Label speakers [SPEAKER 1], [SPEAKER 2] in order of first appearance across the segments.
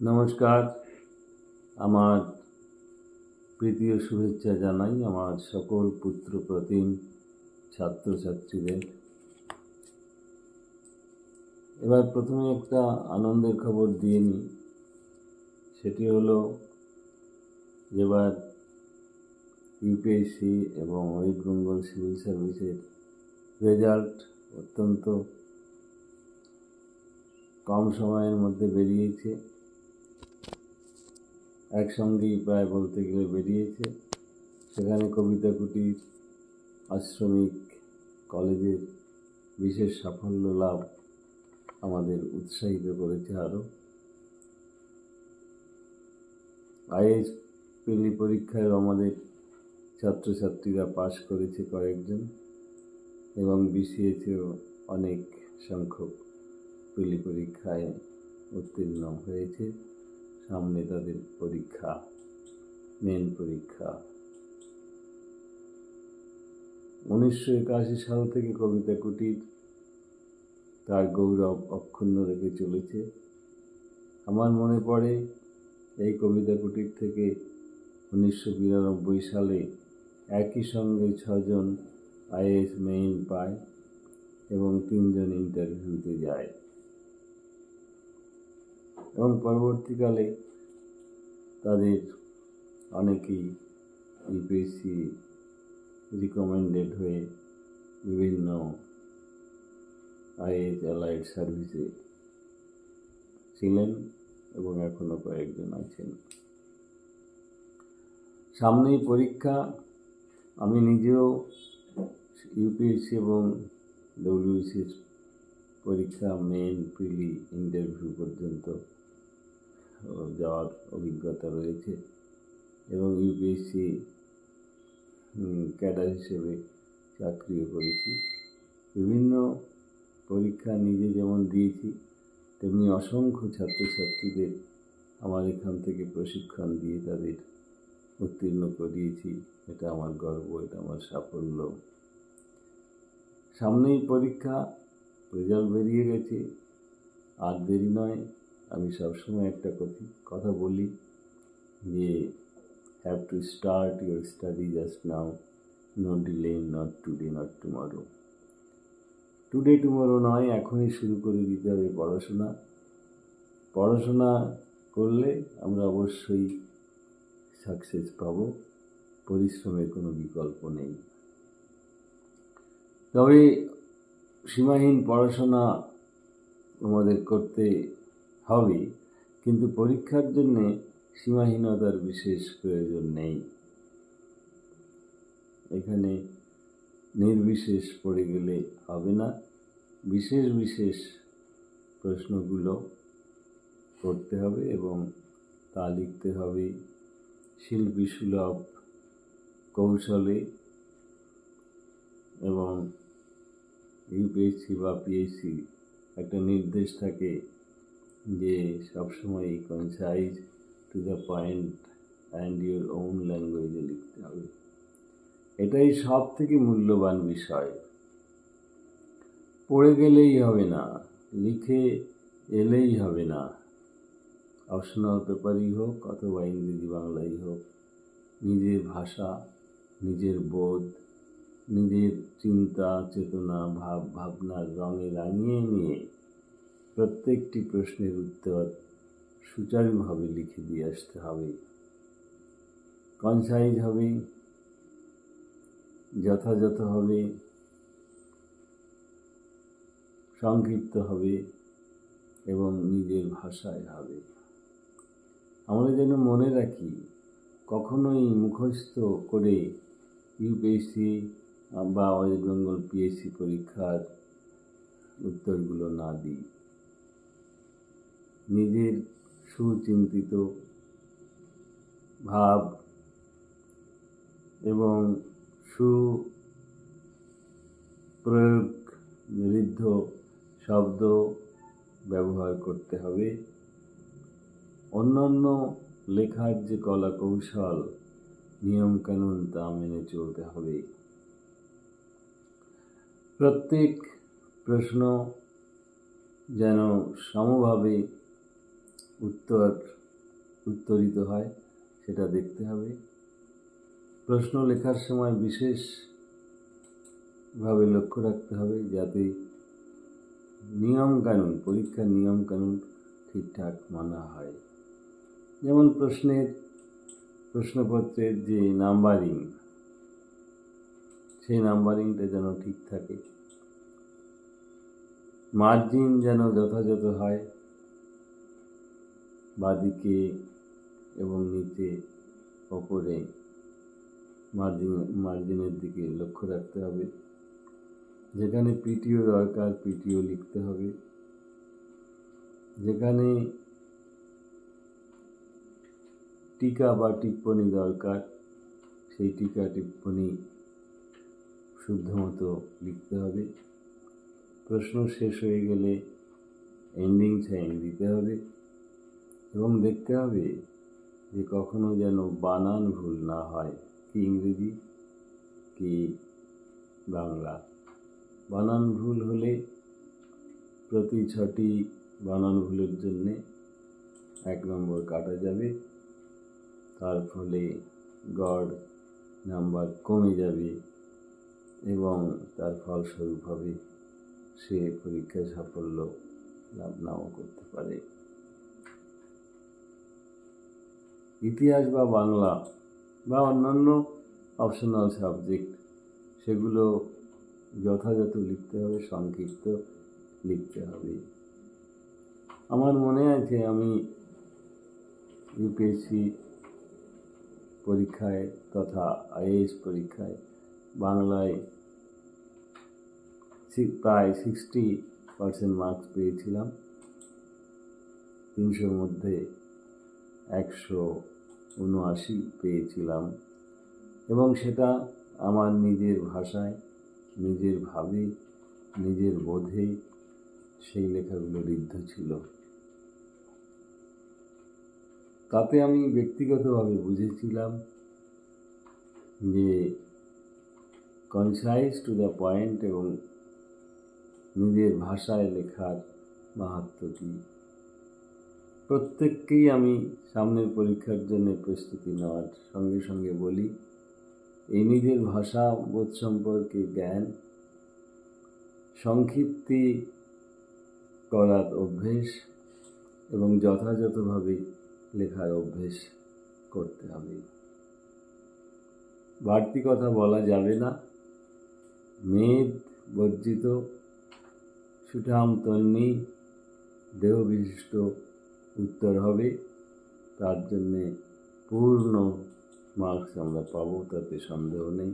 [SPEAKER 1] নমস্কার। আমার প্রীতি ও শুভেচ্ছা জানাই আমার সকল পুত্র প্রতিম ছাত্রছাত্রীদের। এবার প্রথমে একটা আনন্দের খবর দিয়ে নিই। সেটি হলো, এবার ইউপিএসসি এবং ওয়েস্ট বেঙ্গল সিভিল সার্ভিসের রেজাল্ট অত্যন্ত কম সময়ের মধ্যে বেরিয়েছে। একসঙ্গেই প্রায় বলতে গেলে বেরিয়েছে। সেখানে কবিতা কুটির, আশ্রমিক, কলেজের বিশেষ সাফল্য লাভ আমাদের উৎসাহিত করেছে আরও। আইএস পিলি পরীক্ষায় আমাদের ছাত্রছাত্রীরা পাশ করেছে কয়েকজন এবং বিসিএসেও অনেক সংখ্যক পিলি পরীক্ষায় উত্তীর্ণ হয়েছে। সামনে তাদের পরীক্ষা মেন পরীক্ষা। উনিশশো একাশি সাল থেকে কবিতা কুটির তার গৌরব অক্ষুণ্ণ রেখে চলেছে। আমার মনে পড়ে, এই কবিতা কুটির থেকে উনিশশো বিরানব্বই সালে একই সঙ্গে ছজন আইএস মেইন পায় এবং তিনজন ইন্টারভিউতে যায়। এবং পরবর্তীকালে তাদের অনেকেই ইউপিএসসি রিকমেন্ডেড হয়ে বিভিন্ন আইএস অ্যালাইড সার্ভিসে ছিলেন এবং এখনও কয়েকজন আছেন। সামনেই পরীক্ষা, আমি নিজেও ইউপিএসসি এবং ডব্লিউসির পরীক্ষা মেন প্রিলি ইন্টারভিউ পর্যন্ত যাওয়ার অভিজ্ঞতা রয়েছে এবং ইউপিএসসি ক্যাডার হিসেবে চাকরিও করেছি। বিভিন্ন পরীক্ষা নিজে যেমন দিয়েছি, তেমনি অসংখ্য ছাত্রছাত্রীদের আমার এখান থেকে প্রশিক্ষণ দিয়ে তাদের উত্তীর্ণ করিয়েছি। এটা আমার গর্ব, এটা আমার সাফল্য। সামনেই পরীক্ষা, রেজাল্ট বেরিয়ে গেছে। আর দেরি নয় আমি সবসময় একটা কথা বলি যে have to start your study just now no delay not today not tomorrow today tomorrow নয়, এখনই শুরু করে দিতে হবে পড়াশোনা। পড়াশোনা করলে আমরা অবশ্যই সাকসেস পাব, পরিশ্রমের কোনো বিকল্প নেই। তবে সীমাহীন পড়াশোনা আমাদের করতে হবে, কিন্তু পরীক্ষার জন্যে সীমাহীনতার বিশেষ প্রয়োজন নেই। এখানে নির্বিশেষ পড়ে গেলে হবে না। বিশেষ বিশেষ প্রশ্নগুলো করতে হবে এবং তা লিখতে হবে শিল্পী সুলভ কৌশলে এবং ইউপিএসসি বা পিএসসি একটা নির্দেশ থাকে যে সবসময় concise to the point and your own ল্যাঙ্গুয়েজে লিখতে হবে। এটাই সব থেকে মূল্যবান বিষয়। পড়ে গেলেই হবে না, লিখে এলেই হবে না। অপশনাল পেপারই হোক অথবা ইংরেজি বাংলাই হোক, নিজের ভাষা, নিজের বোধ, নিজের চিন্তা, চেতনা, ভাব, ভাবনার রঙে রাঙিয়ে নিয়ে প্রত্যেকটি প্রশ্নের উত্তর সুচারুভাবে লিখে দিয়ে আসতে হবে। কনসাইজ হবে, যথাযথ হবে, সংক্ষিপ্ত হবে এবং নিজের ভাষায় হবে। আমরা যেন মনে রাখি, কখনোই মুখস্থ করে ইউপিএসসি বা ওয়েস্ট বেঙ্গল পিএসসি পরীক্ষার উত্তরগুলো না দিই। নিজের সুচিন্তিত ভাব এবং সুপ্রয়োগ ঋদ্ধ শব্দ ব্যবহার করতে হবে। অন্যান্য লেখার যে কলা কৌশল নিয়মকানুন তা মেনে চলতে হবে। প্রত্যেক প্রশ্ন যেন সমভাবে উত্তর, উত্তরিত হয়, সেটা দেখতে হবে। প্রশ্ন লেখার সময় বিশেষভাবে লক্ষ্য রাখতে হবে যাতে নিয়মকানুন পরীক্ষার নিয়মকানুন ঠিকঠাক মানা হয়। যেমন প্রশ্নের, প্রশ্নপত্রের যে নাম্বারিং, সেই নাম্বারিংটা যেন ঠিক থাকে। মার্জিন যেন যথাযথ হয় বাদিকে এবং নিচে ওপরে মার্জিন মার্জিনের দিকে লক্ষ্য রাখতে হবে। যেখানে পিটিও দরকার পিটিও লিখতে হবে। যেখানে টিকা বা টিপ্পনী দরকার, সেই টিকা, টিপ্পনী শুদ্ধ মতো লিখতে হবে। প্রশ্ন শেষ হয়ে গেলে এন্ডিং সাইন দিতে হবে। এবং দেখতে হবে যে কখনো যেন বানান ভুল না হয়। কি ইংরেজি? কি বাংলা? বানান ভুল হলে প্রতি ছটি বানান ভুলের জন্যে এক নম্বর কাটা যাবে। তার ফলে গড় নাম্বার কমে যাবে এবং তার ফলস্বরূপ হবে। সে পরীক্ষায় সাফল্য লাভ নাও করতে পারে। ইতিহাস বা বাংলা বা অন্যান্য অপশনাল সাবজেক্ট সেগুলো যথাযথ লিখতে হবে, সংক্ষিপ্ত লিখতে হবে। আমার মনে আছে আমি ইউপিএসসি পরীক্ষায় তথা আইএএস পরীক্ষায় বাংলায় প্রায় সিক্সটি পার্সেন্ট মার্কস পেয়েছিলাম। তিনশোর মধ্যে একশো উনআশি পেয়েছিলাম। এবং সেটা আমার নিজের ভাষায়, নিজের ভাবে, নিজের বোধে সেই লেখাগুলো ঋদ্ধ ছিল। তাতে আমি ব্যক্তিগতভাবে বুঝেছিলাম যে কনসাইজ টু দ্য পয়েন্ট এবং নিজের ভাষায় লেখার মাহাত্ম কী প্রত্যেককেই আমি সামনের পরীক্ষার জন্য প্রস্তুতি নেওয়ার সঙ্গে সঙ্গে বলি, এই নিজের ভাষা বোধ সম্পর্কে জ্ঞান সংক্ষিপ্তি করার অভ্যেস এবং যথাযথভাবে লেখার অভ্যেস করতে হবে। বাড়তি কথা বলা যাবে না। মেদ, বর্জিত, সুঠাম, তন্নি দেহ বিশিষ্ট উত্তর হবে। তার জন্যে পূর্ণ মার্কস আমরা পাবো, তাতে সন্দেহ নেই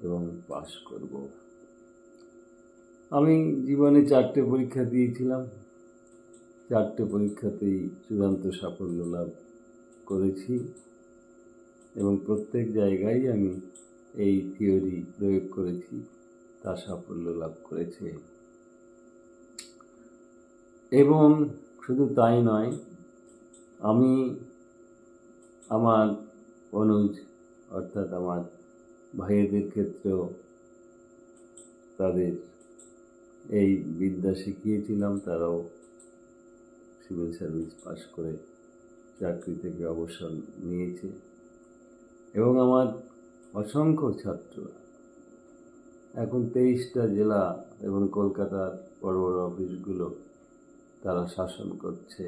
[SPEAKER 1] এবং পাস করব। আমি জীবনে চারটে পরীক্ষা দিয়েছিলাম। চারটে পরীক্ষাতেই চূড়ান্ত সাফল্য লাভ করেছি এবং প্রত্যেক জায়গায় আমি এই থিওরি প্রয়োগ করেছি, তা সাফল্য লাভ করেছে। এবং শুধু তাই নয়, আমি আমার অনুজ, অর্থাৎ আমার ভাইয়েদের ক্ষেত্রেও তাদের এই বিদ্যা শিখিয়েছিলাম। তারাও সিভিল সার্ভিস পাশ করে চাকরি থেকে অবসর নিয়েছে। এবং আমার অসংখ্য ছাত্র, এখন তেইশটা জেলা এবং কলকাতার বড় বড় অফিসগুলো তারা শাসন করছে।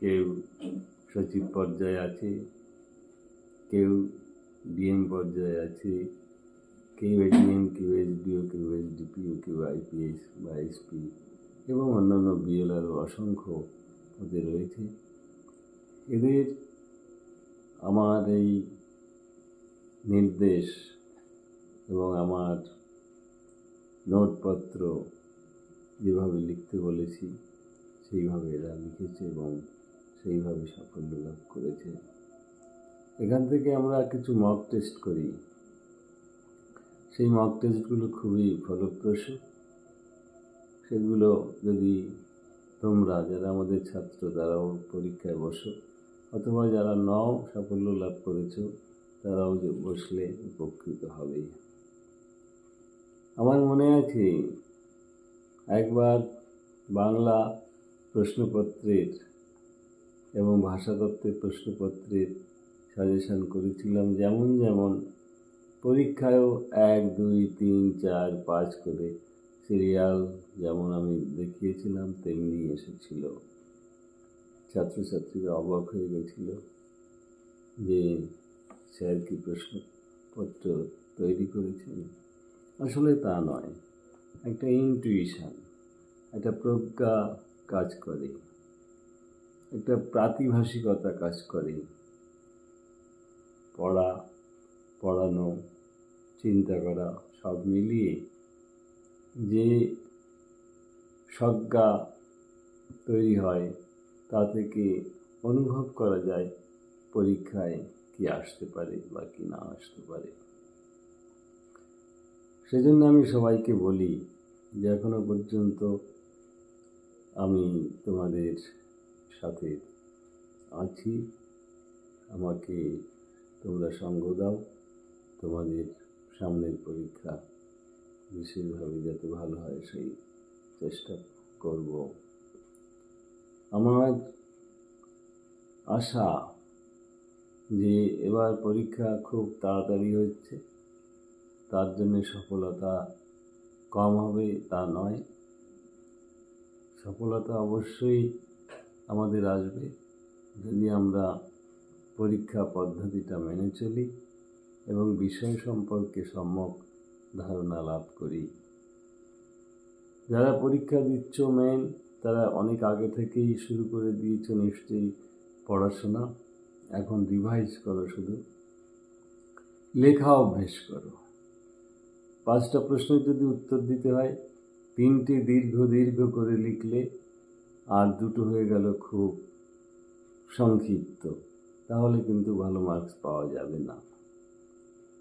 [SPEAKER 1] কেউ সচিব পর্যায়ে আছে, কেউ ডিএম পর্যায়ে আছে, কেউ এডিএম কেউ এসডিও, কেউ এসডিপিও কেউ আইপিএস বা এসপি এবং অন্যান্য বিএলআরও অসংখ্য পদে রয়েছে। এদের আমার এই নির্দেশ এবং আমার নোটপত্র যেভাবে লিখতে বলেছি, সেইভাবে এরা লিখেছে এবং সেইভাবে সাফল্য লাভ করেছে। এখান থেকে আমরা কিছু মক টেস্ট করি। সেই মক টেস্টগুলো খুবই ফলপ্রসূ। সেগুলো যদি তোমরা, যারা আমাদের ছাত্র, তারাও পরীক্ষায় বসো। অথবা যারা নও সাফল্য লাভ করেছ, তারাও যে বসলে উপকৃত হবেই। আমার মনে আছে একবার বাংলা প্রশ্নপত্রের এবং ভাষাতত্ত্বের প্রশ্নপত্রের সাজেশন করেছিলাম যেমন যেমন পরীক্ষায়ও এক, দুই, তিন, চার, পাঁচ করে সিরিয়াল যেমন আমি দেখিয়েছিলাম, তেমনি এসেছিল। ছাত্রছাত্রীরা অবাক হয়ে গেছিল যে স্যার কি প্রশ্নপত্র তৈরি করেছেন। আসলে তা নয়। একটা ইনটুইশন একটা প্রজ্ঞা কাজ করে, একটা প্রাতিভাষিকতা কাজ করে। পড়া, পড়ানো, চিন্তা করা, সব মিলিয়ে যে সজ্ঞা তৈরি হয়, তা থেকে অনুভব করা যায় পরীক্ষায় কি আসতে পারে বা কি না আসতে পারে। সেজন্য আমি সবাইকে বলি যে এখনও পর্যন্ত আমি তোমাদের সাথে আছি, আমাকে তোমরা সঙ্গ দাও। তোমাদের সামনের পরীক্ষা বিশেষভাবে যাতে ভালো হয় সেই চেষ্টা করব। আমার আশা যে এবার পরীক্ষা খুব তাড়াতাড়ি হচ্ছে, তার জন্য সফলতা কম হবে তা নয়। সফলতা অবশ্যই আমাদের আসবে যদি আমরা পরীক্ষা পদ্ধতিটা মেনে চলি এবং বিষয় সম্পর্কে সম্যক ধারণা লাভ করি। যারা পরীক্ষা দিচ্ছ মেন তারা অনেক আগে থেকেই শুরু করে দিয়েছ নিশ্চয়ই পড়াশোনা। এখন রিভাইজ করো শুধু। লেখা অভ্যেস করো। পাঁচটা প্রশ্নের যদি উত্তর দিতে হয়, তিনটে দীর্ঘ দীর্ঘ করে লিখলে আর দুটো হয়ে গেল খুব সংক্ষিপ্ত। তাহলে কিন্তু ভালো মার্কস পাওয়া যাবে না।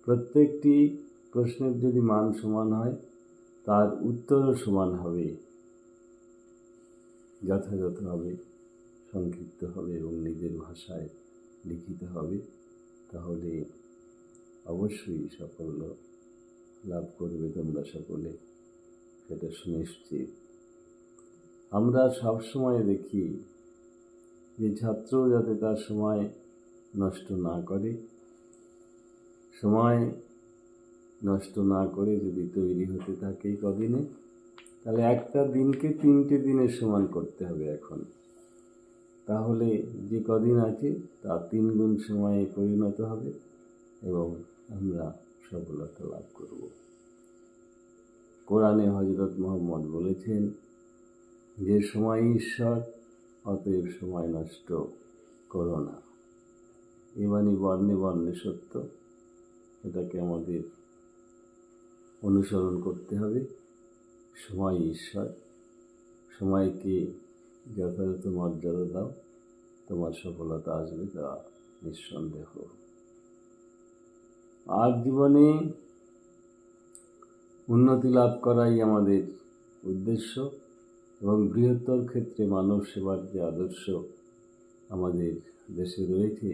[SPEAKER 1] প্রত্যেকটি প্রশ্নের যদি মান সমান হয়, তার উত্তরও সমান হবে। যথাযথভাবে সংক্ষিপ্ত হবে এবং নিজের ভাষায় লিখিত হবে। তাহলে অবশ্যই সাফল্য লাভ করবে তোমরা সকলে, সেটা সুনিশ্চিত। আমরা সবসময় দেখি যে ছাত্র যাতে তার সময় নষ্ট না করে, সময় নষ্ট না করে যদি তৈরি হতে থাকে কদিনে, তাহলে একটা দিনকে তিনটে দিনের সমান করতে হবে এখন। তাহলে যে কদিন আছে তা তিন গুণ সময়ে পরিণত হবে এবং আমরা সফলতা লাভ করব। কোরআনে হজরত মোহাম্মদ বলেছেন, যে সময় ঈশ্বর, অতএব সময় নষ্ট করো না। বাণী বর্ণে বর্ণে সত্য। এটাকে আমাদের অনুসরণ করতে হবে। সময় ঈশ্বর। সময়কে যথাযথ মর্যাদা দাও। তোমার সফলতা আসবে তা নিঃসন্দেহ। আর জীবনে উন্নতি লাভ করাই আমাদের উদ্দেশ্য এবং বৃহত্তর ক্ষেত্রে মানব সেবার যে আদর্শ আমাদের দেশে রয়েছে,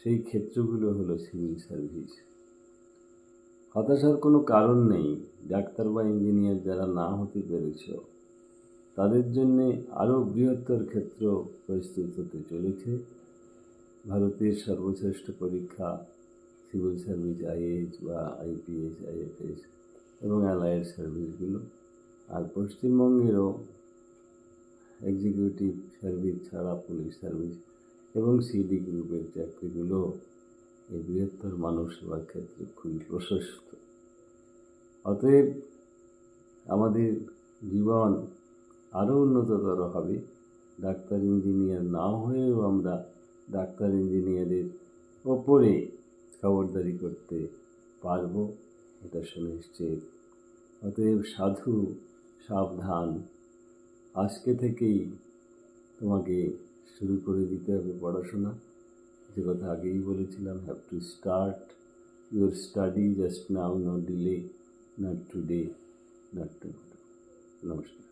[SPEAKER 1] সেই ক্ষেত্রগুলো হলো সিভিল সার্ভিস হতাশার কোনো কারণ নেই, ডাক্তার বা ইঞ্জিনিয়ার যারা না হতে পেরেছ, তাদের জন্যে আরও বৃহত্তর ক্ষেত্র প্রস্তুত হতে চলেছে। ভারতের সর্বশ্রেষ্ঠ পরীক্ষা সিভিল সার্ভিস আইএএস বা আইপিএস আইএফএস এবং অ্যালায়েড সার্ভিসগুলো আর পশ্চিমবঙ্গেরও এক্সিকিউটিভ সার্ভিস ছাড়া পুলিশ সার্ভিস এবং সিডি গ্রুপের চাকরিগুলো এই বৃহত্তর মানব সেবার ক্ষেত্রে খুবই প্রশস্ত। অতএব আমাদের জীবন আরও উন্নততর হবে। ডাক্তার, ইঞ্জিনিয়ার না হয়েও আমরা ডাক্তার, ইঞ্জিনিয়ারের ওপরে খবরদারি করতে পারব। এটা সুনিশ্চিত অতএব সাধু, সাবধান। আজকে থেকেই তোমাকে শুরু করে দিতে হবে পড়াশোনা। যে কথা আগেই বলেছিলাম have to start your study just now no delay not today not to নমস্কার।